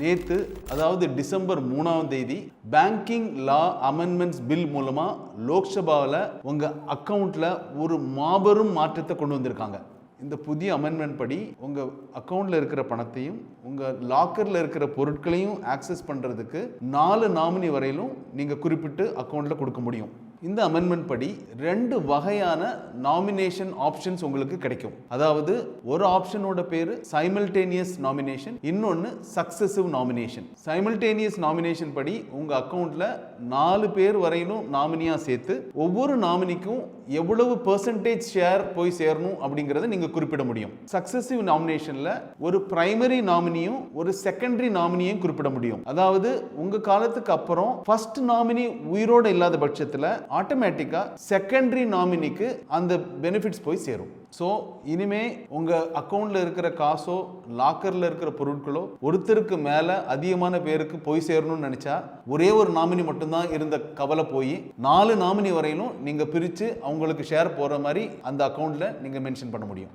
நேற்று அதாவது டிசம்பர் மூணாம் தேதி பேங்கிங் லா அமெண்ட்மெண்ட்ஸ் பில் மூலமாக லோக்சபாவில் உங்கள் அக்கௌண்ட்டில் ஒரு மாபெரும் மாற்றத்தை கொண்டு வந்திருக்காங்க. இந்த புதிய அமெண்ட்மெண்ட் படி உங்கள் அக்கௌண்ட்டில் இருக்கிற பணத்தையும் உங்கள் லாக்கரில் இருக்கிற பொருட்களையும் ஆக்சஸ் பண்ணுறதுக்கு நாலு நாமினி வரையிலும் நீங்கள் குறிப்பிட்டு அக்கௌண்ட்டில் கொடுக்க முடியும். இந்த அமெண்ட்மெண்ட் படி ரெண்டு வகையான நாமினேஷன் ஆப்ஷன்ஸ் உங்களுக்கு கிடைக்கும். அதாவது ஒரு ஆப்ஷனோட பேர் சைமல்டேனியஸ் நாமினேஷன் இன்னொன்று சக்சஸிவ் நாமினேஷன் சைமல்டேனியஸ் நாமினேஷன் படி உங்கள் அக்கௌண்ட்டில் நாலு பேர் வரையிலும் நாமினியாக சேர்த்து ஒவ்வொரு நாமினிக்கும் எவ்வளவு பெர்சன்டேஜ் ஷேர் போய் சேரணும் அப்படிங்கிறத நீங்கள் குறிப்பிட முடியும். சக்சஸிவ் நாமினேஷனில் ஒரு பிரைமரி நாமினியும் ஒரு செகண்டரி நாமினியும் குறிப்பிட முடியும். அதாவது உங்கள் காலத்துக்கு அப்புறம் ஃபர்ஸ்ட் நாமினி உயிரோட இல்லாத பட்சத்தில் ஆட்டோமேட்டிக்காக செகண்டரி நாமினிக்கு அந்த பெனிஃபிட்ஸ் போய் சேரும். ஸோ இனிமே உங்கள் அக்கௌண்ட்டில் இருக்கிற காசோ லாக்கரில் இருக்கிற பொருட்களோ ஒருத்தருக்கு மேலே அதிகமான பேருக்கு போய் சேரணும்னு நினச்சா ஒரே ஒரு நாமினி மட்டும்தான் இருந்த கவலை போய் நாலு நாமினி வரையிலும் நீங்கள் பிரித்து அவங்களுக்கு ஷேர் போகிற மாதிரி அந்த அக்கௌண்ட்டில் நீங்கள் மென்ஷன் பண்ண முடியும்.